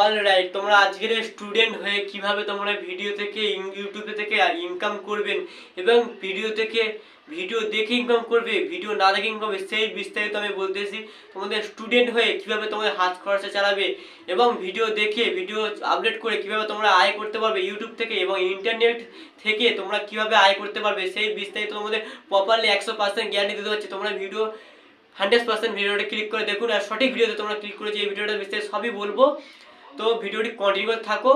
Alright তোমরা আজকের student হয়ে কীভাবে তোমরা ভিডিও থেকে ইউটিউবে থেকে ইনকাম করবেন এবং ভিডিও থেকে ভিডিও দেখে ইনকাম করবে ভিডিও না দেখে ইনকাম সেই বিস্তারিত আমি বলতেছি। তোমাদের স্টুডেন্ট হয়ে কীভাবে তোমাদের হাত খরচা চালাবে এবং ভিডিও দেখে ভিডিও আপলোড করে কীভাবে তোমরা আয় করতে পারবে ইউটিউব থেকে এবং ইন্টারনেট থেকে তোমরা কীভাবে আয় করতে পারবে, সেই বিস্তারিত তোমাদের প্রপারলি একশো পার্সেন্ট গ্যারান্টি দিতে হচ্ছে। তোমরা ভিডিও হান্ড্রেড পার্সেন্ট ভিডিওটা ক্লিক করে দেখুন। আর সঠিক ভিডিওতে তোমরা ক্লিক করে যে এই ভিডিওটা বিস্তারিত সবই বলব। তো ভিডিওটি কন্টিনিউ করতে থাকো।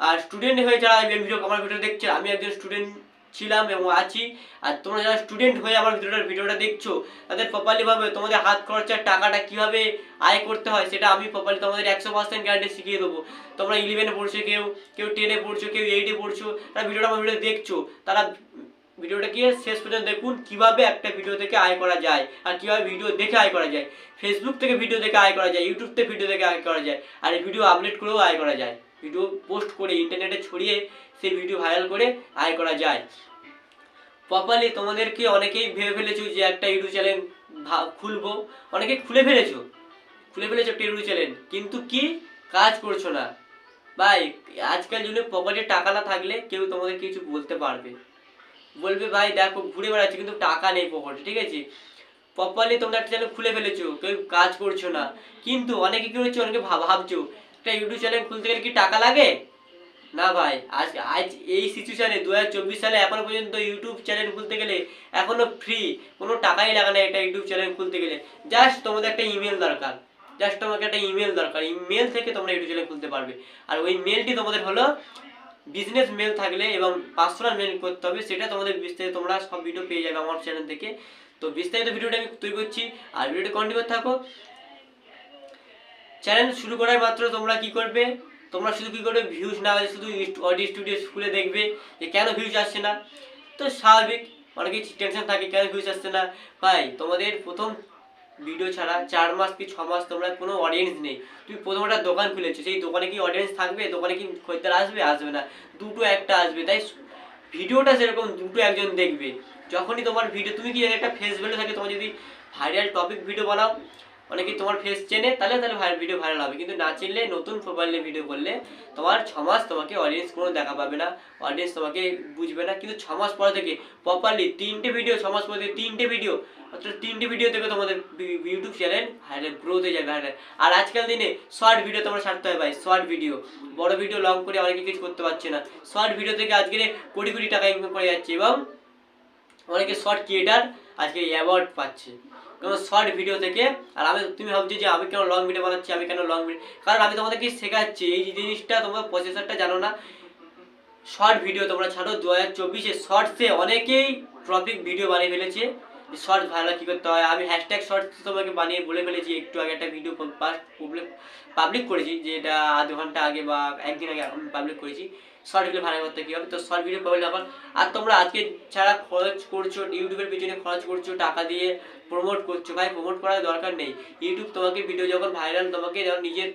আর স্টুডেন্ট হয়ে যারা এই ভিডিও আমার ভিডিও দেখছে, আমি একজন স্টুডেন্ট ছিলাম এবং আছি। আর তোমরা যারা স্টুডেন্ট হয়ে আমার ভিডিওটা ভিডিওটা দেখছ, তাদের প্রপারলি ভাবে তোমাদের হাত খরচার টাকাটা কীভাবে আয় করতে হয়, সেটা আমি প্রপারলি তোমাদের একশো পার্সেন্ট গ্যারান্টি শিখিয়ে দেবো। তোমরা ইলেভেনে পড়ছো, কেউ কেউ টেনে পড়ছো, কেউ এইটে পড়ছো, তারা ভিডিওটা আমার ভিডিও দেখছ, তারা ভিডিওটা গিয়ে শেষ পর্যন্ত দেখুন কীভাবে একটা ভিডিও থেকে আয় করা যায় আর কীভাবে ভিডিও দেখে আয় করা যায়। ফেসবুক থেকে ভিডিও দেখে আয় করা যায় ইউটিউব থেকে ভিডিও দেখে আয় করা যায় আর এই ভিডিও আপলোড করেও আয় করা যায়। ভিডিও পোস্ট করে ইন্টারনেটে ছড়িয়ে সেই ভিডিও ভাইরাল করে আয় করা যায়। প্রপারলি তোমাদেরকে অনেকেই ভেবে ফেলেছো যে একটা ইউটিউব চ্যানেল খুলবো। অনেকে খুলে ফেলেছো। খুলে ফেলেছো একটা ইউটিউব চ্যানেল কিন্তু কি? কাজ করছ না। ভাই আজকাল যুগে পকেটে টাকা না থাকলে কেউ তোমাদের কিছু বলতে পারবে। বলবে, ভাই, দেখো, ঘুরে বেড়াচ্ছি, কিন্তু টাকা নেই পকেটে ঠিক আছে? প্রপারলি তোমরা একটা চ্যানেল খুলে ফেলেছো, কেউ কাজ করছ না। কিন্তু অনেকে কি হচ্ছে, অনেকে ভাব- ভাবছ, একটা ইউটিউব চ্যানেল খুলতে গেলে কি টাকা লাগে? না, ভাই, আজ আজ এই সিচুয়েশনে দু সালে এখনও পর্যন্ত ইউটিউব চ্যানেল খুলতে গেলে এখনও ফ্রি কোনো টাকাই লাগে না এটা ইউটিউব চ্যানেল খুলতে গেলে। জাস্ট তোমাদের একটা ইমেল দরকার। জাস্ট তোমাকে একটা ইমেল দরকার। ইমেল থেকে তোমরা ইউটিউব চ্যানেল খুলতে পারবে। আর ওই মেলটি তোমাদের হলো বিজনেস মেল থাকলে এবং পার্সোনাল মেল করতে হবে, সেটা তোমাদের বিস্তারিত তোমরা সব ভিডিও পেয়ে যাবে আমার চ্যানেল থেকে। তো বিস্তারিত ভিডিওটা আমি তৈরি করছি, আর ভিডিওটা কন্টিনিউ থাকো। চ্যানেল শুরু করার মাত্র তোমরা কি করবে? তোমরা শুধু কি করবে? ভিউজ না হলে শুধু অডিও স্টুডিও খুলে দেখবে যে কেন ভিউজ আসছে না। তো স্বাভাবিক অনেকেই টেনশন থাকে, কেন ভিউজ আসছে না? ভাই, তোমাদের প্রথম ভিডিও ছাড়া চার মাস কি ছ মাস তোমরা কোনো অডিয়েন্স নেই। তুমি প্রথম একটা দোকান খুলেছো, সেই দোকানে কি অডিয়েন্স থাকবে? দোকানে কি খরিদ্দার আসবে? আসবে না। দুটো একটা আসবে, তাই ভিডিওটা সেরকম দুটো একজন দেখবে। যখনই তোমার ভিডিও তুমি কি একটা ফেস ভ্যালু থাকে, তোমার যদি ভাইরাল টপিক ভিডিও বানাও অনেকে তোমার ফেস চেনে, তাহলে তাহলে ভিডিও ভাইরাল হবে। কিন্তু না চিনলে, নতুন প্রোফাইলে ভিডিও করলে তোমার ছ মাস তোমাকে অডিয়েন্স কোনো দেখা পাবে না। অডিয়েন্স তোমাকে বুঝবে না। কিন্তু ছ মাস পর থেকে প্রপারলি তিনটে ভিডিও ছ মাস পর থেকে তিনটে ভিডিও অর্থাৎ তিনটে ভিডিও থেকে তোমাদের ইউটিউব চ্যানেল ভাইরাল গ্রোথ হয়ে যাবে। ভাইরাল আর আজকাল দিনে শর্ট ভিডিও তোমার ছাড়তে হয় ভাই শর্ট ভিডিও বড় ভিডিও লং করে অনেকে কিছু করতে পারছে না। শর্ট ভিডিও থেকে আজকে কোটি কোটি টাকা ইনকাম করে যাচ্ছে এবং অনেকে শর্ট ক্রিয়েটার আজকে অ্যাওয়ার্ড পাচ্ছে। কারণ শর্ট ভিডিও থেকে। আর আমি তুমি ভাবছ যে আমি কেন লং ভিডিও বানাচ্ছি, আমি কেন লং ভিডিও কারণ আমি তোমাদেরকে শেখাচ্ছি, এই জিনিসটা তোমরা প্রসেসরটা জানো না। শর্ট ভিডিও তোমরা ছাড়ো দু হাজার চব্বিশে শর্টসে অনেকেই ট্রপিক ভিডিও বানিয়ে ফেলেছে। শর্ট ভালো, কী করতে হয়? আমি হ্যাশট্যাগ শর্ট তোমাকে বানিয়ে বলে ফেলেছি, একটু আগে একটা ভিডিও পাবলিক করেছি, যে এটা আধ ঘণ্টা আগে বা একদিন আগে পাবলিক করেছি। শর্ট ভিডিও ভালো করতে কী হবে? তো শর্ট ভিডিও পাবলিক আবার আর তোমরা আজকে ছাড়া খরচ করছ ইউটিউবের পিছনে খরচ করছ, টাকা দিয়ে প্রমোট করছ, ভাই প্রমোট করার দরকার নেই। ইউটিউব তোমাকে ভিডিও যখন ভাইরাল তোমাকে যখন নিজের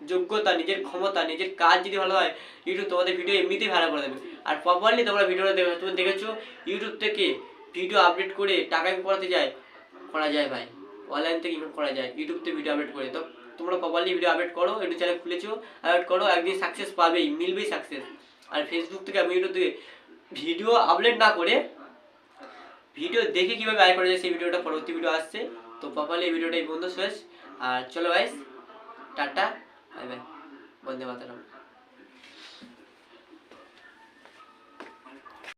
যোগ্যতা, নিজের ক্ষমতা, নিজের কাজ যদি ভালো হয় ইউটিউব তোমাদের ভিডিও এমনিতেই ভালো করে দেবে। আর প্রপারলি তোমরা ভিডিওটা তুমি দেখেছ ইউটিউব থেকে ভিডিও আপডেট করে টাকা ইনকাম করাতে যায়, করা যায় ভাই। অনলাইন থেকে ইনকাম করা যায় ইউটিউব থেকে ভিডিও আপডেট করে। তো তোমরা প্রপারলি ভিডিও আপডেট করো ইউটিউব চ্যানেল খুলেছো আপডেট করো, একদিন সাকসেস পাবেই, মিলবেই সাকসেস আর ফেসবুক থেকে আমি ইউটিউব থেকে ভিডিও আপলোড না করে ভিডিও দেখে কীভাবে আয় করা যায় সেই ভিডিওটা পরবর্তী ভিডিও আসছে। তো প্রপারলি এই ভিডিওটাই বন্ধু শেষ। আর চলো ভাইস টাটা বাই বাই বন্দে মাতারাম।